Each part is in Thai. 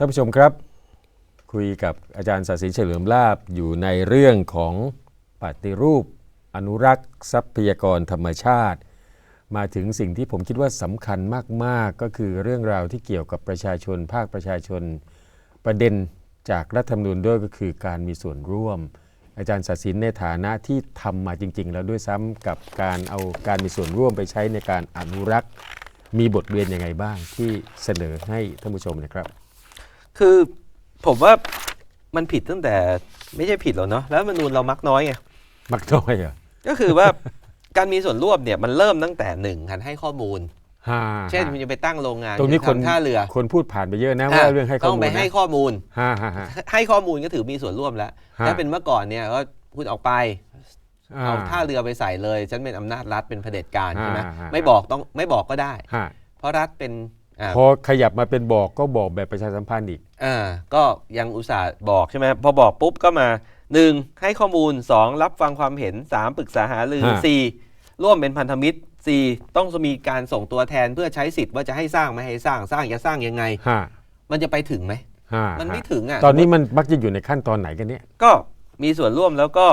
ท่านผู้ชมครับ คุยกับอาจารย์ศาสินเฉลิมลาบอยู่ในเรื่องของปฏิรูป อนุรักษ์ทรัพยากรธรรมชาติ มาถึงสิ่งที่ผมคิดว่าสำคัญมาก ๆ ก็คือเรื่องราวที่เกี่ยวกับประชาชน ภาคประชาชน ประเด็นจากรัฐธรรมนูญด้วยก็คือการมีส่วนร่วม อาจารย์ศาสินในฐานะที่ทำมาจริง ๆ แล้วด้วยซ้ำกับการเอาการมีส่วนร่วมไปใช้ในการอนุรักษ์ มีบทเรียนยังไงบ้างที่เสนอให้ท่านผู้ชมนะครับ คือผมว่ามันผิดตั้งแต่ไม่ใช่ผิดหรอกเนาะแล้วมนูญเรามักน้อยไงมักน้อยเหรอะก็คือว่าการมีส่วนร่วมเนี่ยมันเริ่มตั้งแต่หนึ่งการให้ข้อมูลฮ่าเช่นคุณจะไปตั้งโรงงานตรงนี้จะคนทำท่าเรือคนพูดผ่านไปเยอะนะว่าเรื่องให้ข้อต้องมูลไปนะให้ข้อมูลฮ่าฮ่าฮ่าให้ข้อมูลก็ถือมีส่วนร่วมแล้วฮะถ้าเป็นเมื่อก่อนเนี่ยก็พูดออกไปอ่เอาท่าเรือไปใส่เลย ฉันเป็นอำนาจรัฐเป็นเผด็จการใช่ไหมฮะฮะไม่บอกต้องไม่บอกก็ได้ฮ่าเพราะรัฐเป็นอ่า พอขยับมาเป็นบอกก็บอกแบบประชาสัมพันธ์อีกอ่าก็ยังอุตส่าห์บอกใช่ไหมพอบอกปุ๊บก็มาหนึ่งให้ข้อมูลสองรับฟังความเห็นสามปรึกษาหารือ ฮะสี่ร่วมเป็นพันธมิตรสี่ต้องมีการส่งตัวแทนเพื่อใช้สิทธิ์ว่าจะให้สร้างไม่ให้สร้างสร้างจะสร้างยังไงฮ่ามันจะไปถึงไหมฮ่ามันไม่ฮ่าถึงอะ ตอนนี้มันมักจะอยู่ในขั้นตอนไหนกันเนี่ย ก็มีส่วนร่วมแล้วก็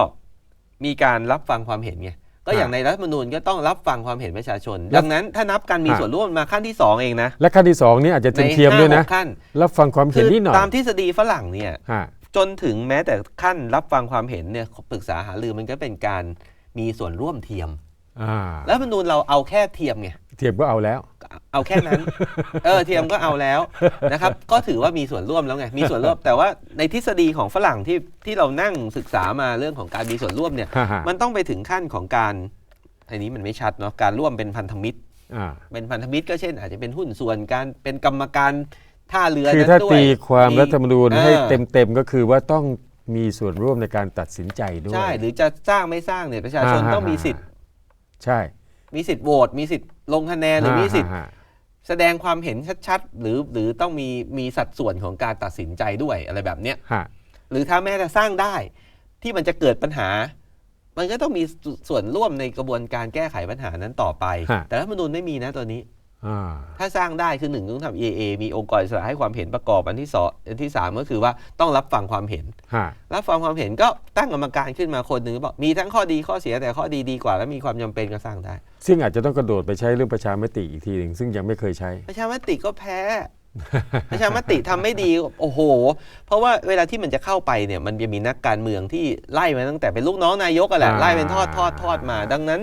มีการรับฟังความเห็นไง ก็อย่างฮะในรัฐธรรมนูญก็ต้องรับฟังความเห็นประชาชนแล้วดังนั้นถ้านับการมีฮะส่วนร่วมมาขั้นที่สองเองนะ และขั้นที่สองนี่อาจจะในเทียมๆด้วยนะห้าหกขั้นรับฟังความเห็คืนอนิดหน่อยตามทฤษฎีฝรั่งเนี่ยฮ่าจนถึงแม้แต่ขั้นรับฟังความเห็นเนี่ยปรึกษาหารือมันก็เป็นการมีส่วนร่วมเทียมอ่าแล้วมนูญเราเอาแค่เทียมไง เทียมก็เอาแล้ว เอาแค่นั้น เออเทียมก็เอาแล้วนะครับ ก็ถือว่ามีส่วนร่วมแล้วไง มีส่วนร่วม แต่ว่าในทฤษฎีของฝรั่งที่ที่เรานั่งศึกษามาเรื่องของการมีส่วนร่วมเนี่ยฮ่าฮ่ามันต้องไปถึงขั้นของการอันนี้มันไม่ชัดเนาะ การร่วมเป็นพันธมิตรอ่าเป็นพันธมิตรก็เช่น อาจจะเป็นหุ้นส่วนการเป็นกรรมการท่าเรือคือนั้นถ้าด้วยตีความรัฐธรรมนูญให้ออเต็มๆก็คือว่าต้องมีส่วนร่วมในการตัดสินใจด้วย ใช่ หรือจะสร้างไม่สร้างเนี่ยประชาชนอ่าฮะต้องมีสิทธิ์ ใช่ มีสิทธิ์โหวตมีสิทธิ์ลงคะแนนหรือมีสิทธิ์ฮ่าฮ่าแสดงความเห็นชัดๆ หรือหรือต้องมีมีสัดส่วนของการตัดสินใจด้วยอะไรแบบเนี้ยฮ่าหรือถ้าแม้จะสร้างได้ที่มันจะเกิดปัญหา มันก็ต้องมีสส่วนร่วมในกระบวนการแก้ไขปัญหานั้นต่อไป แต่รัฐธรรมนูญไม่มีนะตัวนี้อ่า ถ้าสร้างได้คือหนึ่งต้องทำ EAA มีองค์กรอิสระให้ความเห็นประกอบอันที่สองอันที่สามก็คือว่าต้องรับฟังความเห็นฮ่ารับฟังความเห็นก็ตั้งกรรมการขึ้นมาคนหนึ่งบอกมีทั้งข้อดีข้อเสียแต่ข้อดีดีกว่า และมีความจำเป็นก็สร้างได้ ซึ่งอาจจะต้องกระโดดไปใช้เรื่องประชามติอีกทีหนึ่งซึ่งยังไม่เคยใช้ ประชามติก็แพ้ประชามติทำไม่ดีโอ้โห เพราะว่าเวลาที่มันจะเข้าไปเนี่ยมันจะมีนักการเมืองที่ไล่มาตั้งแต่เป็นลูกน้องนายกอะแหละอ่าไล่เป็นทอดทอดทอดมา ดังนั้น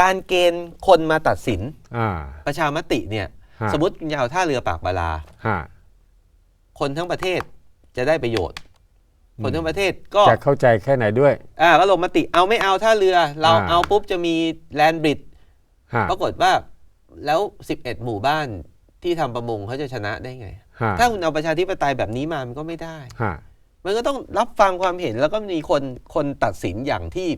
การเกณฑ์คนมาตัดสิน อ่า ประชามติเนี่ย ฮะ สมมติคุณจะเอาท่าเรือปากบาลาฮ่าคนทั้งประเทศจะได้ประโยชน์คนทั้งประเทศก็จะเข้าใจแค่ไหนด้วย อ่าก็ลงมติเอาไม่เอาท่าเรือ เราอ่า เอาปุ๊บจะมีแลนบริดฮ่าปรากฏว่าแล้ว 11 หมู่บ้านที่ทำประมงเขาจะชนะได้ไงฮ่าถ้าคุณเอาประชาธิปไตยแบบนี้มามันก็ไม่ได้ฮ่ามันก็ต้องรับฟังความเห็นแล้วก็มีคนคนตัดสินอย่างที่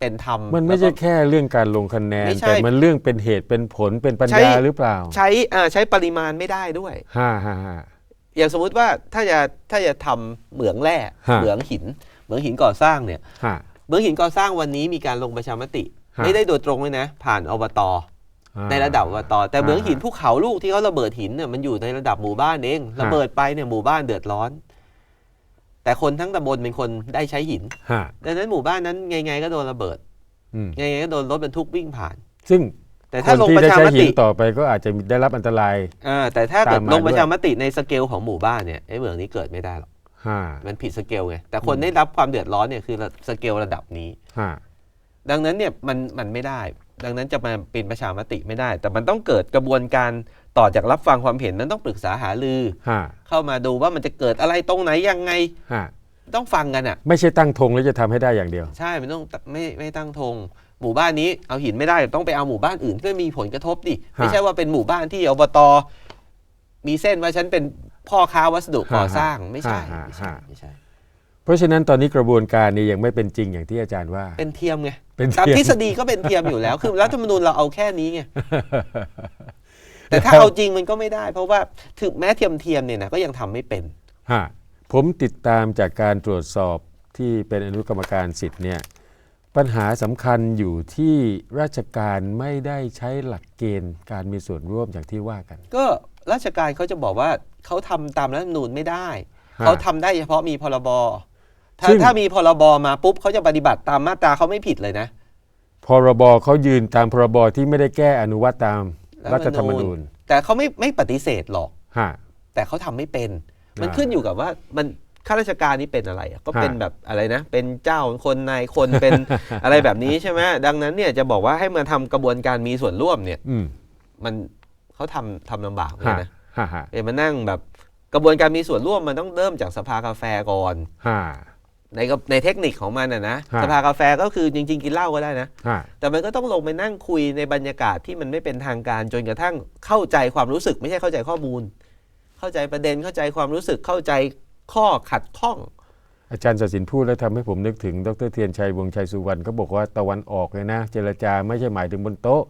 เป็นธรรมมันไม่ใช่แล้วก็แค่เรื่องการลงคะแนนไม่ใช่แต่มันเรื่องเป็นเหตุเป็นผลเป็นปัญใช้ญาหรือเปล่า ใช้อ่าใช้ปริมาณไม่ได้ด้วยฮ่าฮ่าฮ่าอย่างสมมุติว่าถ้าจะถ้าจะทำเหมืองแร่ฮะเหมืองหิน เหมืองหินก่อสร้างเนี่ยฮ่าเหมืองหินก่อสร้างวันนี้มีการลงประชามติฮะไม่ได้โดยตรงเลยนะ ผ่านอบตอ่าในระดับอบตแต่เหมืองอ่าหินภูเขาลูกที่เขาระเบิดหินเนี่ยมันอยู่ในระดับหมู่บ้านเองระเบิดไปเนี่ยหมู่บ้านเดือดร้อน แต่คนทั้งตำบลเป็นคนได้ใช้หินฮ่าดังนั้นหมู่บ้านนั้นไงๆก็โดนระเบิด อืมไงๆก็โดนรถบรรทุกวิ่งผ่าน ซึ่งแต่คถ้านลงที่ประได้ชาใช้มหินติต่อไปก็อาจจะได้รับอันตราย อ่าแต่ถ้าเกิดตามมาลงประด้วยชามติในสเกลของหมู่บ้านเนี่ยไอ้เหมืองนี้เกิดไม่ได้หรอกฮ่ามันผิดสเกลไงแต่คนได้รับความเดือดร้อนเนี่ยคือสเกลระดับนี้ฮ่าดังนั้นเนี่ยมันมันไม่ได้ ดังนั้นจะมาเป็นประชามติไม่ได้ แต่มันต้องเกิดกระบวนการต่อจากรับฟังความเห็นนั้นต้องปรึกษาหารือฮ่าเข้ามาดูว่ามันจะเกิดอะไรตรงไหนยังไงฮ่าต้องฟังกันอะ ไม่ใช่ตั้งธงแล้วจะทำให้ได้อย่างเดียว ใช่มันต้องไม่ไม่ตั้งธงหมู่บ้านนี้เอาหินไม่ได้ต้องไปเอาหมู่บ้านอื่นก็มีผลกระทบดิไม่ใช่ว่าเป็นหมู่บ้านที่อบตมีเส้นว่าฉันเป็นพ่อค้าวัสดุก่อสร้างไม่ใช่ฮะไม่ใช่ฮะไม่ใช่ เพราะฉะนั้นตอนนี้กระบวนการนี้ยังไม่เป็นจริงอย่างที่อาจารย์ว่า เป็นเทียมไงเป็นตามเทียมทฤษฎีก็เป็นเทียมอยู่แล้ว คือรัฐธรรมนูญเราเอาแค่นี้ไง แต่ถ้าเอาจริงมันก็ไม่ได้ เพราะว่าถึงแม้เทียมเทียมๆเนี่ยนะก็ยังทำไม่เป็น ฮะผมติดตามจากการตรวจสอบที่เป็นอนุกรรมการสิทธิ์เนี่ยปัญหาสำคัญอยู่ที่ราชการไม่ได้ใช้หลักเกณฑ์การมีส่วนร่วมอย่างที่ว่ากัน ก็ราชการเขาจะบอกว่าเขาทำตามรัฐธรรมนูญไม่ได้ ฮะ เขาทำได้เฉพาะมีพรบ ถ้าซึ่ง ถ้ามีพรบมาปุ๊บเขาจะปฏิบัติตามมาตราเขาไม่ผิดเลยนะ พรบเขายืนตามพรบที่ไม่ได้แก้อนุวัตตามรัฐธรรมนูญแต่เขาไม่ไม่ปฏิเสธหรอก ฮะ แต่เขาทำไม่เป็น มันอ่าขึ้นอยู่กับว่ามันข้าราชการนี่เป็นอะไรอะก็ฮะเป็นแบบอะไรนะ เป็นเจ้าคนนายคนเป็น อะไรแบบนี้ใช่ไหมดังนั้นเนี่ยจะบอกว่าให้มาทำกระบวนการมีส่วนร่วมเนี่ย อืมมันเขาทำทำลำบากเลยฮะนะฮะฮะเอมานั่งแบบกระบวนการมีส่วนร่วมมันต้องเริ่มจากสภากาแฟก่อน ฮะ ในกระในเทคนิคของมันนะนะฮะ สภากาแฟก็คือจริง ๆ กินเหล้าก็ได้นะ ฮะแต่มันก็ต้องลงไปนั่งคุยในบรรยากาศที่มันไม่เป็นทางการจนกระทั่งเข้าใจความรู้สึก ไม่ใช่เข้าใจข้อมูล เข้าใจประเด็นเข้าใจความรู้สึกเข้าใจข้อขัดข้อง อาจารย์ศศินพูดแล้วทำให้ผมนึกถึงดรเทียนชัยวงศ์ชัยสุวรรณเขาบอกว่าตะวันออกเลยนะ เจรจาไม่ใช่หมายถึงบนโต๊ะ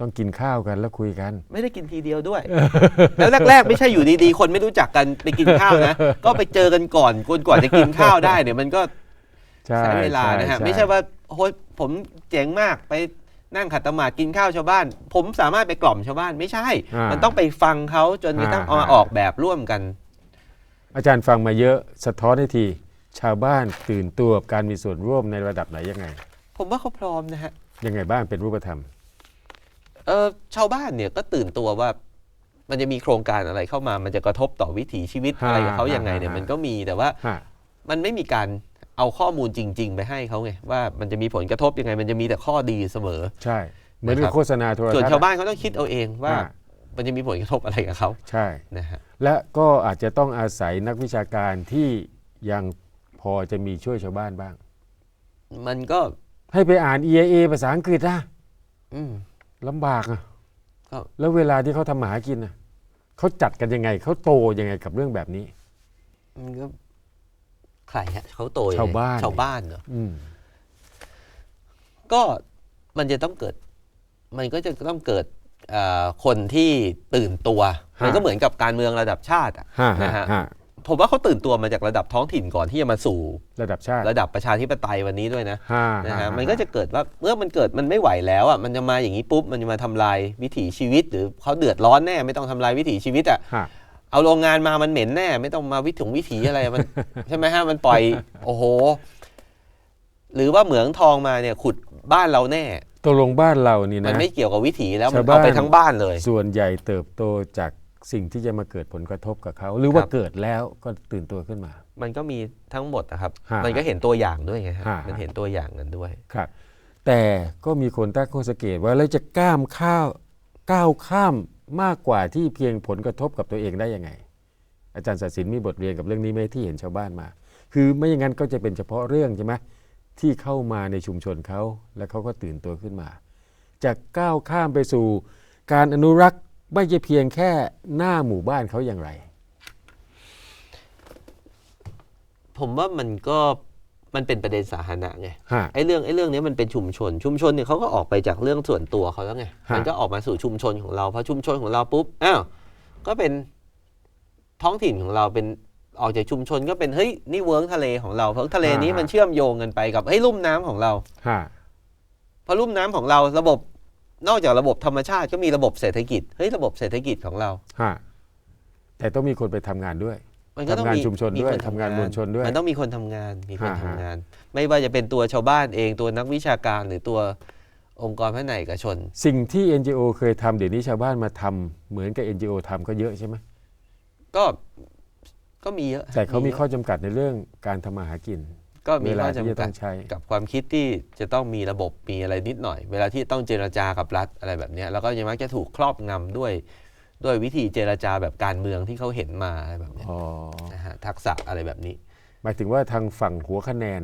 ต้องกินข้าวกันแล้วคุยกัน ไม่ได้กินทีเดียวด้วย แล้วแรก ๆ ไม่ใช่อยู่ดีๆ คนไม่รู้จักกันไปกินข้าวนะ ก็ไปเจอกันก่อนกว่ากว่าจะกินข้าวได้เนี่ยมันก็ใช่ใช้เวลานะฮะใช่ไม่ใช่ว่าโอ้ยผมเจ๋งมากไปนั่งขัดสมาธิกินข้าวชาวบ้าน ผมสามารถไปกล่อมชาวบ้านไม่ใช่ามันต้องไปฟังเขาจนกระทั่งอ่าเอามาออกแบบร่วมกัน อาจารย์ฟังมาเยอะสะท้อนให้ทีชาวบ้านตื่นตัวกับการมีส่วนร่วมในระดับไหนยังไง ผมว่าเขาพร้อมนะฮะยังไงบ้างเป็นรูปธรรม เออชาวบ้านเนี่ยก็ตื่นตัวว่ามันจะมีโครงการอะไรเข้ามา มันจะกระทบต่อวิถีชีวิตฮะอะไรกับเขายังไงเนี่ยฮะมันก็มีแต่ว่าฮะมันไม่มีการเอาข้อมูลจริง ๆ ไปให้เขาไงว่ามันจะมีผลกระทบยังไง มันจะมีแต่ข้อดีเสมอ ใช่เหมือนนะครักับบโฆษณาโทรทัศน์ส่วนชาวบ้านเขาต้องคิดเอาเองว่าฮะมันจะมีผลกระทบอะไรกับเขาใช่นะฮะและก็อาจจะต้องอาศัยนักวิชาการที่ยังพอจะมีช่วยชาวบ้านบ้าง มันก็ให้ไปอ่าน EIA ภาษาอังกฤษนะอืม ลำบากอะก็แล้วเวลาที่เขาทำมาหากินน่ะเขาจัดกันยังไง เขาโตยังไงกับเรื่องแบบนี้ มันก็ใครฮะเขาโตยังไงชาวบ้าน ชาวบ้านเหรอ อืม ก็มันจะต้องเกิด มันก็จะต้องเกิดเอ่อคนที่ตื่นตัวมันก็เหมือนกับการเมืองระดับชาติอะฮะนะฮะฮะฮะ ผมว่าเขาตื่นตัวมาจากระดับท้องถิ่นก่อนที่จะมาสู่ ระดับชาติ ระดับประชาธิปไตยวันนี้ด้วยนะฮะนะฮะฮะมันก็จะเกิดว่าเมื่อมันเกิดมันไม่ไหวแล้วอะมันจะมาอย่างนี้ปุ๊บมันจะมาทำลายวิถีชีวิต หรือเขาเดือดร้อนแน่ไม่ต้องทำลายวิถีชีวิตอะฮะเอาโรงงานมามันเหม็นแน่ ไม่ต้องมาวิถีวิถีอะไรมัน ใช่ไหมฮะมันปล่อย โอ้โห หรือว่าเหมืองทองมาเนี่ยขุดบ้านเราแน่ ตกลงบ้านเรานี่มันนะ ไม่เกี่ยวกับวิถีแล้วมันชาวบ้านเอาไปทั้งบ้านเลย ส่วนใหญ่เติบโตจาก สิ่งที่จะมาเกิดผลกระทบกับเขา หรือว่าครับ เกิดแล้วก็ตื่นตัวขึ้นมา มันก็มีทั้งหมดนะครับ ฮะมันก็เห็นตัวอย่างด้วยไงฮะฮะ มันเห็นตัวอย่างกันด้วย ครับ แต่ก็มีคนตั้งข้อสังเกตว่าเราจะก้ามข้าวก้าวข้ามมากกว่าที่เพียงผลกระทบกับตัวเองได้ยังไง อาจารย์ศศินมีบทเรียนกับเรื่องนี้ไหมที่เห็นชาวบ้านมา คือไม่อย่างนั้นก็จะเป็นเฉพาะเรื่องใช่ไหมที่เข้ามาในชุมชนเขาแล้วเขาก็ตื่นตัวขึ้นมาจะก้าวข้ามไปสู่การอนุรักษ์ ไม่ใช่เพียงแค่หน้าหมู่บ้านเขาอย่างไร ผมว่ามันก็มันเป็นประเด็นสาธารณะไงฮะ ไอ้เรื่องไอ้เรื่องนี้มันเป็นชุมชน ชุมชนเนี่ยเขาก็ออกไปจากเรื่องส่วนตัวเขาแล้วไงฮะ มันก็ออกมาสู่ชุมชนของเราพอชุมชนของเราปุ๊บอ้าวก็เป็นท้องถิ่นของเราเป็นออกจากชุมชนก็เป็นเฮ้ยนี่เวิร์กทะเลของเราเพราะทะเลนี้มันเชื่อมโยงกันไปกับเฮ้ยลุ่มน้ำของเรา ฮะเพราะลุ่มน้ำของเราระบบ นอกจากระบบธรรมชาติก็มีระบบเศรษฐกิจเฮ้ยระบบเศรษฐกิจของเรา ฮะแต่ต้องมีคนไปทำงานด้วย มันก็ต้องมีทำงานชุมชนด้วยคทำงานมวลชนด้วยมันต้องมีคนทำงานมีคนฮะทำฮะ งาน ไม่ว่าจะเป็นตัวชาวบ้านเองตัวนักวิชาการหรือตัวองค์กรภายในเอกชน สิ่งที่ NGO เคยทำเดี๋ยวนี้ชาวบ้านมาทำเหมือนกับ NGO ทำก็เยอะใช่ไหมก็ก็มีเยอะแต่เขามียะข้อจำกัดในเรื่องการทำมาหากิน ก็มีเวลาข้อที่จะจำกัต้ดองใช้กับความคิดที่จะต้องมีระบบมีอะไรนิดหน่อย เวลาที่ต้องเจรจากับรัฐอะไรแบบเนี้ยแล้วก็ยังมักจะถูกครอบงำด้วย ด้วยวิธีเจรจาแบบการเมืองที่เขาเห็นมาอะไรแบบเนี้ยอ๋อนะฮะทักษะอะไรแบบนี้ หมายถึงว่าทางฝั่งหัวคะแนน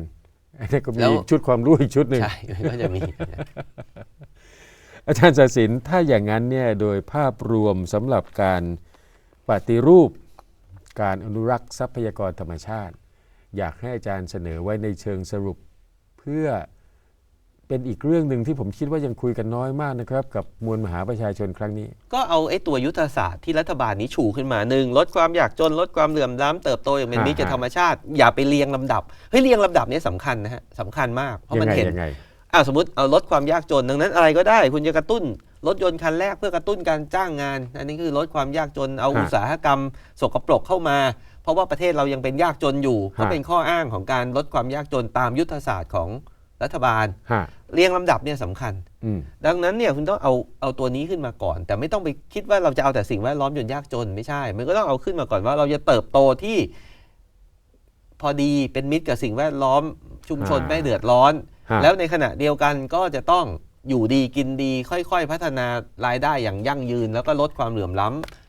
อันนี้ก็มีแล้วชุดความรู้อีกชุดหนึ่งใช่มันก็จะมี อาจารย์ศศินถ้าอย่างนั้นเนี่ยโดยภาพรวมสำหรับการปฏิรูปการอนุรักษ์ทรัพยากรธรรมชาติ อยากให้อาจารย์เสนอไว้ในเชิงสรุป เพื่อเป็นอีกเรื่องหนึ่งที่ผมคิดว่ายังคุยกันน้อยมากนะครับ กับมวลมหาประชาชนครั้งนี้ ก็เอาไอ้ตัวยุทธศาสตร์ที่รัฐบาลนี้ชูขึ้นมาหนึ่งลดความอยากจนลดความเหลื่อมล้ำเติบโตอย่างเป็นมิตรกับอ่าฮะธรรมชาติ อย่าไปเรียงลำดับเฮ้ยเรียงลำดับเนี้สำคัญนะฮะสำคัญมากเพราะยัมันไงเห็นยังไงอ้าวสมมติเอาลดความยากจนดังนั้นอะไรก็ได้ คุณจะกระตุ้นรถยนต์คันแรกเพื่อกระตุ้นการจ้างงาน อันนี้คือลดความยากจนเอาฮะอุตสาหกรรมสกปรกเข้ามา เพราะว่าประเทศเรายังเป็นยากจนอยู่ ก็ฮะเป็นข้ออ้างของการลดความยากจนตามยุทธศาสตร์ของรัฐบาลฮะเรียงลำดับเนี่ยสำคัญอืมดังนั้นเนี่ยคุณต้องเอาเอาตัวนี้ขึ้นมาก่อน แต่ไม่ต้องไปคิดว่าเราจะเอาแต่สิ่งแวดล้อมจนยากจนไม่ใช่ มันก็ต้องเอาขึ้นมาก่อนว่าเราจะเติบโตที่ พอดีเป็นมิตรกับสิ่งแวดล้อม ชุมชนอ่าไม่เดือดร้อนฮะแล้วในขณะเดียวกันก็จะต้องอยู่ดีกินดี ค่อย ๆ พัฒนารายได้อย่างยั่งยืน แล้วก็ลดความเหลื่อมล้ำ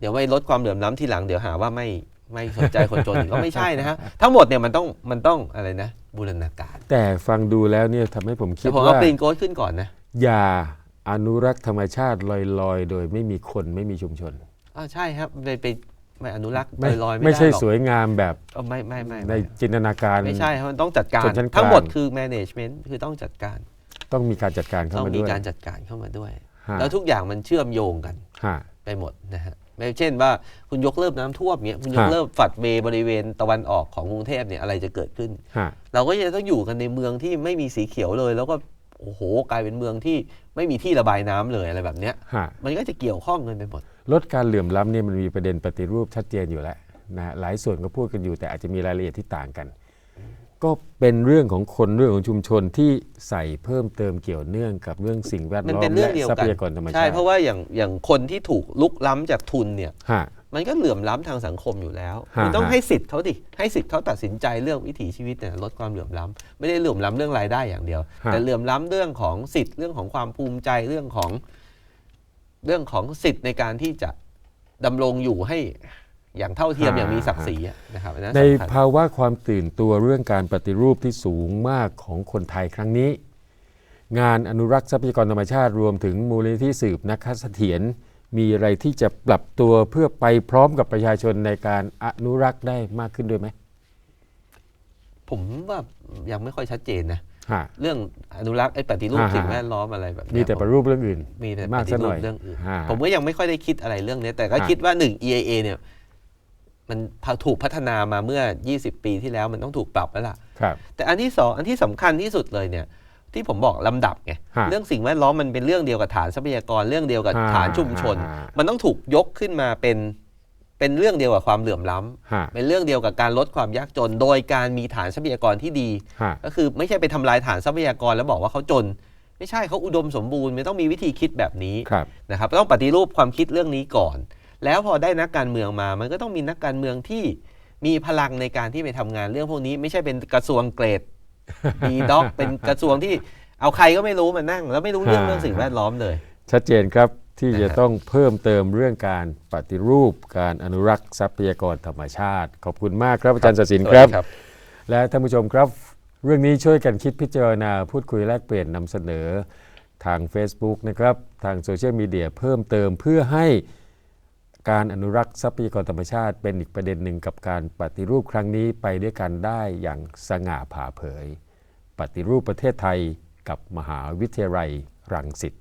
เดี๋ยวไว้ลดความเหลื่อมล้ำทีหลังเดี๋ยวหาว่าไม่ไม่สนใจคนจนอีกก็ไม่ใช่นะฮะทั้งหมดเนี่ยมันต้องมันต้องอะไรนะบูรณาการ แต่ฟังดูแล้วเนี่ยทำให้ผมคิแต่ดผมเอาว่ากรีนโกดขึ้นก่อนนะอย่าอนุรักษ์ธรรมชาติลอยๆ โดยไม่มีคนไม่มีชุมชนอ่าใช่ครับไปไปไม่อนุรักษ์ไม่ลอยๆไม่ไม่ได้ใช่หรอกสวยงามแบบเออไม่ไม่ไม่ในไม่จินตนาการไม่ใช่ครับมันต้องจัดการชนชั้นกลางทั้งหมดคือ management คือต้องจัดการ ต้องมีการจัดการเข้าต้องมามีด้วยการจัดการเข้ามาด้วยฮะแล้วทุกอย่างมันเชื่อมโยงกันฮะไปหมดนะฮะไม่ เช่นว่าคุณยกเลิกน้ำท่วมเงี้ยคุณยกฮะเลิกฝัดเวย์บริเวณตะวันออกของกรุงเทพเนี่ยอะไรจะเกิดขึ้นฮะเราก็จะต้องอยู่กันในเมืองที่ไม่มีสีเขียวเลย แล้วก็โอ้โหกลายเป็นเมืองที่ไม่มีที่ระบายน้ำเลยอะไรแบบเนี้ยฮะมันก็จะเกี่ยวข้องกันไปหมดลดการเหลื่อมล้ำเนี่ยมันมีประเด็นปฏิรูปชัดเจนอยู่แล้วนะฮะหลายส่วนก็พูดกันอยู่แต่อาจจะมีรายละเอียดที่ต่างกัน ก็เป็นเรื่องของคนเรื่องของชุมชนที่ใส่เพิ่มเติมเกี่ยวเนื่องกับเรื่องสิ่งแวดมันล้อเป็มนเรื่อและงเดียวทรักัพนยากรธรรมชาติใช่เพราะว่าอย่างอย่างคนที่ถูกลุกล้ำจากทุนเนี่ยฮะ มันก็เหลื่อมล้ำทางสังคมอยู่แล้วฮะคุณต้องฮะ ให้สิทธิ์เขาดิให้สิทธิ์เขาตัดสินใจเรื่องวิถีชีวิตเนี่ยลดความเหลื่อมล้ำไม่ได้เหลื่อมล้ำเรื่องรายได้อย่างเดียว ฮะ แต่เหลื่อมล้ำเรื่องของสิทธิ์เรื่องของความภูมิใจเรื่องของเรื่องของสิทธิ์ในการที่จะดำรงอยู่ให้ อย่างเท่าเทียมอย่างมีศักดิ์ศรีอะนะครับอันนั้นในสำคัญภาวะความตื่นตัวเรื่องการปฏิรูปที่สูงมากของคนไทยครั้งนี้ งานอนุรักษ์ทรัพยากรธรรมชาติรวมถึงมูลนิธิสืบนักเสถียรมีอะไรที่จะปรับตัวเพื่อไปพร้อมกับประชาชนในการอนุรักษ์ได้มากขึ้นด้วยไหมผมว่ายังไม่ค่อยชัดเจนนะฮะเรื่องอนุรักษ์ไอ้ปฏิรูปฮะฮะสิ่งแวดล้อมอะไรแบบเนี้ยมีแต่ปผมฏิรูปเรื่องอื่น มีแต่มากปฏิซะหรูน่ปอยเรื่องอื่นฮะผมก็ยังไม่ค่อยได้คิดอะไรเรื่องนี้แต่ก็ฮะคิดว่าหนึ่ง EIA เนี่ย มันถูกพัฒนามาเมื่อ 20 ปีที่แล้วมันต้องถูกปรับแล้วล่ะครับ แต่อันที่สองอันที่สำคัญที่สุดเลยเนี่ย ที่ผมบอกลำดับไงฮะเรื่องสิ่งแวดล้อมมันเป็นเรื่องเดียวกับฐานทรัพยากรเรื่องเดียวกับฮะฐานชุมชนฮะมันต้องถูกยกขึ้นมาเป็นเป็นเรื่องเดียวกับความเหลื่อมล้ำฮะเป็นเรื่องเดียวกับการลดความยากจน โดยการมีฐานทรัพยากรที่ดีฮะก็คือไม่ใช่ไปทำลายฐานทรัพยากรแล้วบอกว่าเขาจน ไม่ใช่เขาอุดมสมบูรณ์ ไม่ต้องมีวิธีคิดแบบนี้ครับนะครับต้องปฏิรูปความคิดเรื่องนี้ก่อน แล้วพอได้นักการเมืองมา มันก็ต้องมีนักการเมืองที่มีพลังในการที่ไปทำงานเรื่องพวกนี้ ไม่ใช่เป็นกระทรวงเกรดดีด็อกเป็นกระทรวงที่เอาใครก็ไม่รู้มานั่ง แล้วไม่รู้เรื่องฮะเรื่องสิ่งแวดล้อมเลย ชัดเจนครับที่จะนะฮะต้องเพิ่มเติมเรื่องการปฏิรูป การอนุรักษ์ทรัพยากรธรรมชาติ ขอบคุณมากครับอาจารย์ศศินครับ และท่านผู้ชมครับ เรื่องนี้ช่วยกันคิดพิจารณาพูดคุยแลกเปลี่ยนนำเสนอทาง Facebook นะครับ ทางโซเชียลมีเดียเพิ่มเติมเพื่อให้ การอนุรักษ์ทรัพยากรธรรมชาติ เป็นอีกประเด็นหนึ่งกับการปฏิรูปครั้งนี้ไปด้วยกันได้อย่างสง่าผ่าเผย ปฏิรูปประเทศไทยกับมหาวิทยาลัยรังสิต